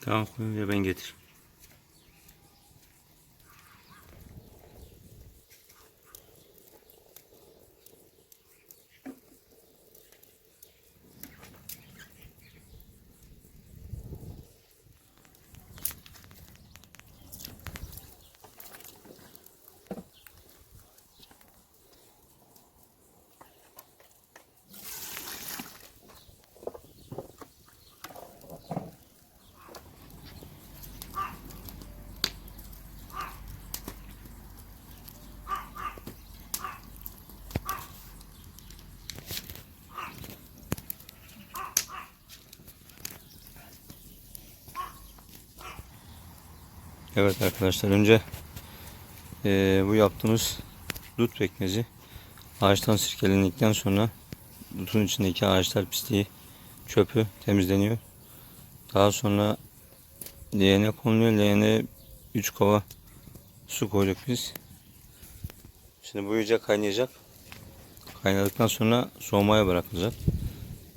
Tamam koyunca ben getir. Evet arkadaşlar önce eee, bu yaptığımız dut pekmezi ağaçtan sirkelendikten sonra dutun içindeki ağaçlar pisliği çöpü temizleniyor. Daha sonra leğene konuluyor. Leğene 3 kova su koyduk biz. Şimdi bu iyice kaynayacak. Kaynadıktan sonra soğumaya bırakılacak.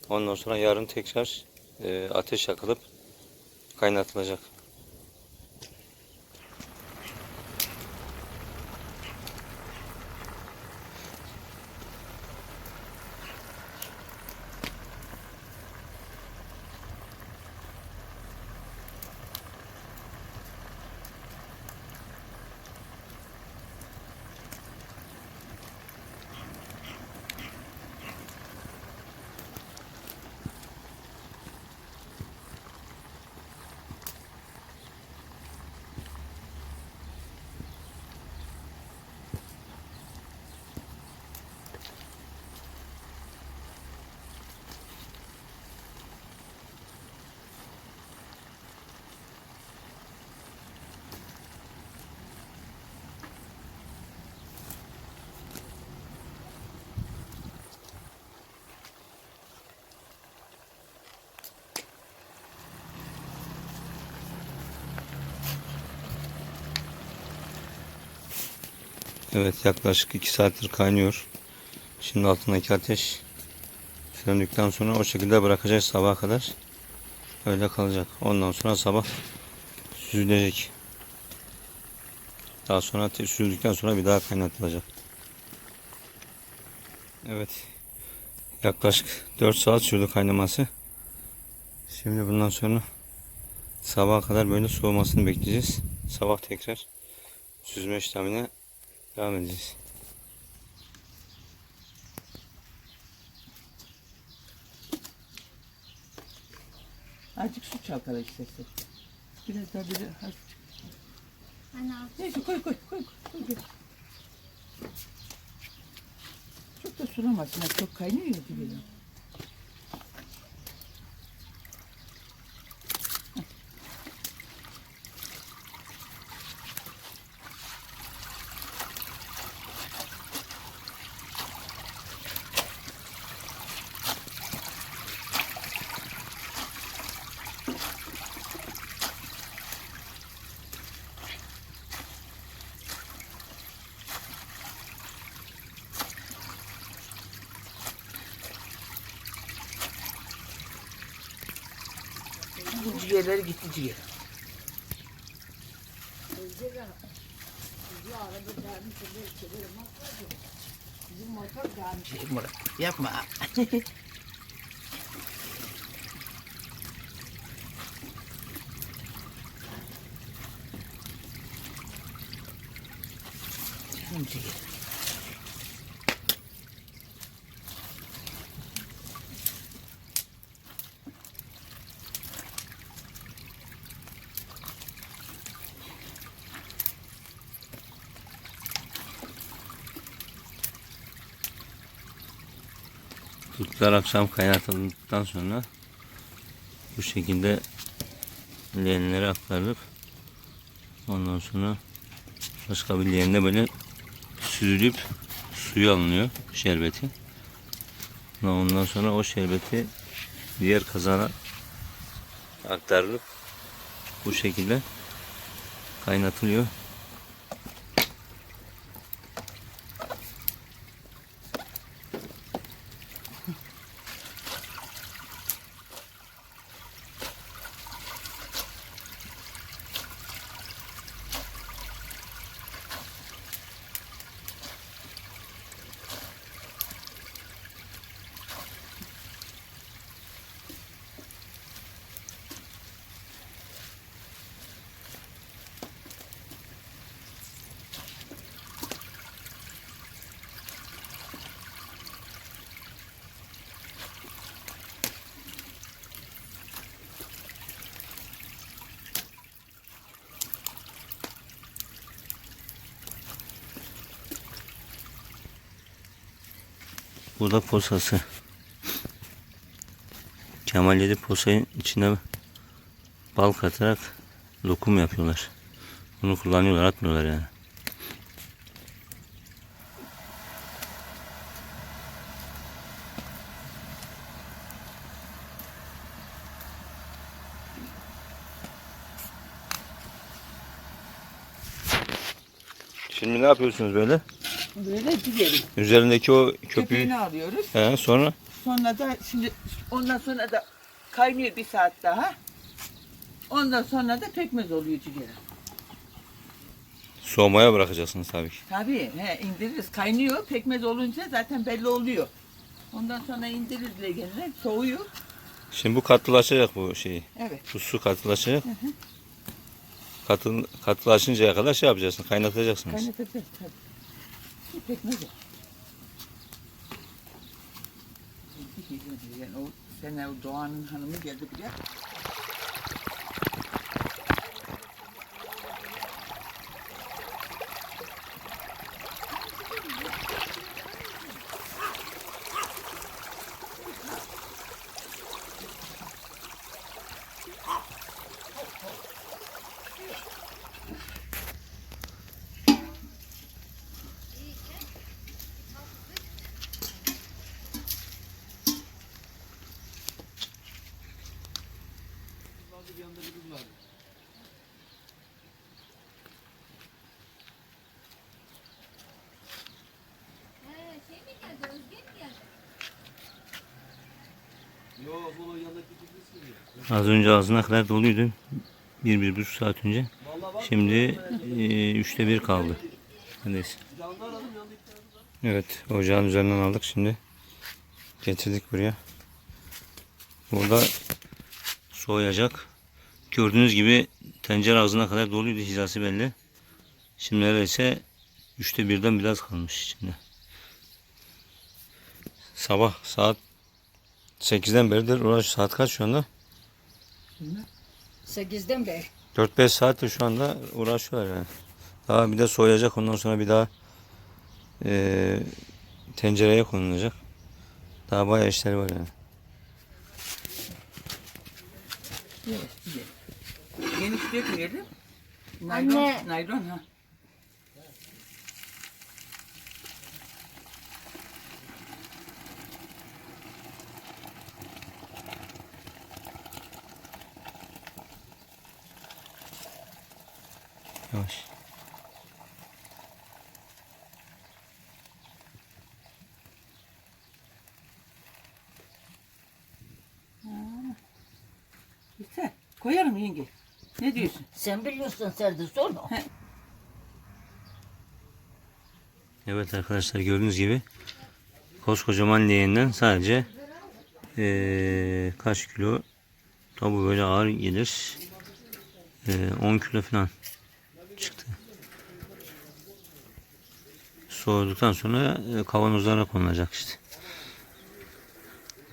Ondan sonra yarın tekrar eee, ateş yakılıp kaynatılacak. Evet yaklaşık 2 saattir kaynıyor. Şimdi altındaki ateş söndükten sonra o şekilde bırakacağız sabaha kadar. Öyle kalacak. Ondan sonra sabah süzülecek. Daha sonra ateş süzdükten sonra bir daha kaynatılacak. Evet. Yaklaşık 4 saat sürdü kaynaması. Şimdi bundan sonra sabaha kadar böyle soğumasını bekleyeceğiz. Sabah tekrar süzme işlemine Devam edeceğiz. Azıcık su çalkala istersen. Biraz daha böyle azıcık. Ana. Neyse koy koy koy koy. koy. Çok da sulamasın. ha, Çok kaynıyor ya dibine. Bu ciğerler gitti ciğer. Şey, Murat, Yapma. Canım ciğer. Dutlar akşam kaynatıldıktan sonra bu şekilde leğenlere aktarılıp ondan sonra başka bir leğende böyle süzülüp suyu alınıyor şerbeti. Ondan sonra o şerbeti diğer kazana aktarılıp bu şekilde kaynatılıyor. Bu da posası. Kemalleri posayın içine bal katarak lokum yapıyorlar. Bunu kullanıyorlar, atmıyorlar yani. Şimdi ne yapıyorsunuz böyle? Böyle dizelim. Üzerindeki o köpüğü Köpüğünü alıyoruz. He, sonra Sonra da şimdi ondan sonra da kaynıyor bir saat daha. Ondan sonra da pekmez oluyor ciğer. soğumaya bırakacaksınız tabii ki. Tabii he, indiririz. Kaynıyor. Pekmez olunca zaten belli oluyor. Ondan sonra indiririz legenine. Soğuyor. Şimdi bu katılaşacak bu şey. Evet. Bu su katılaşacak. Katı, katılaşıncaya kadar şey yapacaksınız, kaynatacaksınız. Kaynatacağız tabii. Pekmez o. Yani o sene Doğan'ın hanımı geldi bile. Ee, şey mi geldi? Özge mi geldi? Az önce ağzına kadar doluydu. Bir, bir buçuk saat önce. Şimdi e, üçte bir kaldı. Neredeyse. Evet, ocağın üzerinden aldık şimdi. Getirdik buraya. Burada soğuyacak. Gördüğünüz gibi tencere ağzına kadar doluydu hizası belli. Şimdi neredeyse üçte birden biraz kalmış içinde. Sabah saat 8'den beridir uğraş saat kaç şu anda? Sekizden beri. 4-5 saattir şu anda uğraşıyorlar yani. Daha bir de soğuyacak ondan sonra bir daha eee, tencereye konulacak. Daha bayağı işleri var yani. Geniş dökmeyelim. Naylon, Anne. naylon ha. Yavaş. Güzel. Koyarım yenge. Ne diyorsun? Sen biliyorsun Serdar sonra. Evet arkadaşlar gördüğünüz gibi koskocaman leğenden sadece eee, kaç kilo tabi böyle ağır gelir Eee, 10 kilo falan Soğuduktan sonra e, kavanozlara konulacak işte.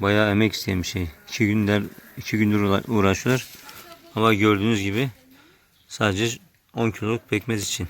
Bayağı emek isteyen bir şey. İki günler iki gündür uğra- uğraşıyorlar. Ama gördüğünüz gibi sadece 10 kiloluk pekmez için.